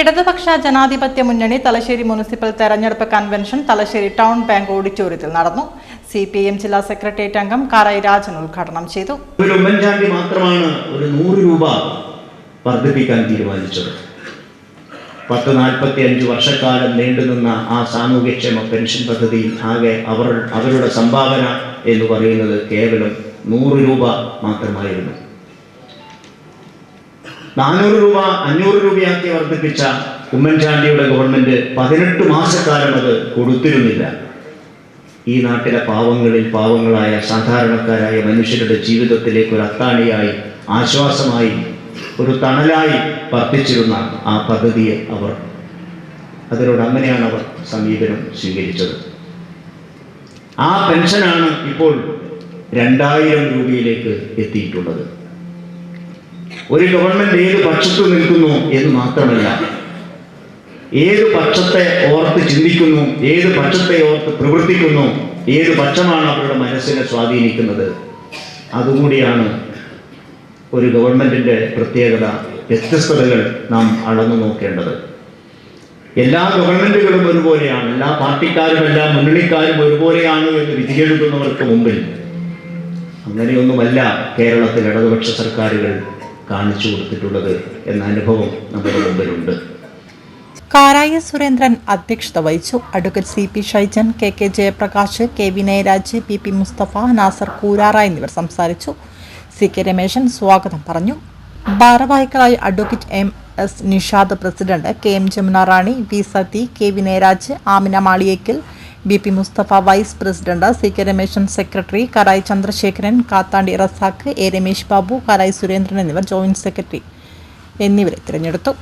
ഇടതുപക്ഷ ജനാധിപത്യ മുന്നണി തലശ്ശേരി മുനിസിപ്പൽ തെരഞ്ഞെടുപ്പ് കൺവെൻഷൻ തലശ്ശേരി ടൗൺ ബാങ്ക് ഓഡിറ്റോറിയത്തിൽ നടന്നു. സി പി എം ജില്ലാ സെക്രട്ടേറിയറ്റ് അംഗം കാറായി രാജൻ ഉദ്ഘാടനം ചെയ്തു. ഉമ്മൻചാണ്ടി മാത്രമാണ് ഒരു നൂറ് രൂപ വർദ്ധിപ്പിക്കാൻ തീരുമാനിച്ചത്. പത്ത് നാൽപ്പത്തി അഞ്ച് വർഷക്കാലം നീണ്ടുനിന്ന ആ സാമൂഹ്യക്ഷേമ പെൻഷൻ പദ്ധതിയിൽ ആകെ അവർ അവരുടെ സംഭാവന എന്ന് പറയുന്നത് കേവലം നൂറ് രൂപ മാത്രമായിരുന്നു. നാനൂറ് രൂപ അഞ്ഞൂറ് രൂപയാക്കി വർദ്ധിപ്പിച്ച ഉമ്മൻചാണ്ടിയുടെ ഗവൺമെന്റ് പതിനെട്ട് മാസക്കാലം അത് കൊടുത്തിരുന്നില്ല. ഈ നാട്ടിലെ പാവങ്ങളിൽ പാവങ്ങളായ സാധാരണക്കാരായ മനുഷ്യരുടെ ജീവിതത്തിലേക്ക് ഒരു അത്താണിയായി ആശ്വാസമായി ഒരു തണലായി വർദ്ധിച്ചിരുന്ന ആ പദ്ധതിയെ അവർ അതിനോട് അങ്ങനെയാണ് അവർ സമീപനം സ്വീകരിച്ചത്. ആ പെൻഷനാണ് ഇപ്പോൾ രണ്ടായിരം രൂപയിലേക്ക് എത്തിയിട്ടുള്ളത്. ഒരു ഗവൺമെന്റ് ഏത് പക്ഷത്ത് നിൽക്കുന്നു എന്ന് മാത്രമല്ല ഏത് പക്ഷത്തെ ഓർത്ത് ചിന്തിക്കുന്നു ഏത് പക്ഷത്തെ ഓർത്ത് പ്രവർത്തിക്കുന്നു ഏത് പക്ഷമാണ് അവരുടെ മനസ്സിനെ സ്വാധീനിക്കുന്നത് അതുകൂടിയാണ് ഒരു ഗവൺമെന്റിന്റെ പ്രത്യേകത. വ്യത്യസ്തതകൾ നാം അളന്നു നോക്കേണ്ടത്. എല്ലാ ഗവൺമെന്റുകളും ഒരുപോലെയാണ് എല്ലാ പാർട്ടിക്കാരും എല്ലാ മുന്നണിക്കാരും ഒരുപോലെയാണ് എന്ന് വിധിയെഴുതുന്നവർക്ക് മുമ്പിൽ. അങ്ങനെയൊന്നുമല്ല കേരളത്തിൽ ഇടതുപക്ഷ സർക്കാരുകൾ കാണിച്ചു കൊടുത്തിട്ടുള്ളത് എന്ന അനുഭവം നമ്മുടെ മുമ്പിലുണ്ട്. കാരായ സുരേന്ദ്രൻ അധ്യക്ഷത വഹിച്ചു. Advocate C P Shaijan K K Jayaprakash K Vinayaraj P P Musthafa Nasar Koorara എന്നിവർ സംസാരിച്ചു. സി കെ രമേശൻ സ്വാഗതം പറഞ്ഞു. ഭാരവാഹികളായ advocate M S Nishad president K M Jamuna Rani V Sathi K Vinayaraj Amina Maliyekkal B P Musthafa vice president C K Rameshan secretary Karayi Chandrasekharan Kathandi Razak A Ramesh Babu Karayi Surendran എന്നിവർ joint secretary എന്നിവരെ തിരഞ്ഞെടുത്തു.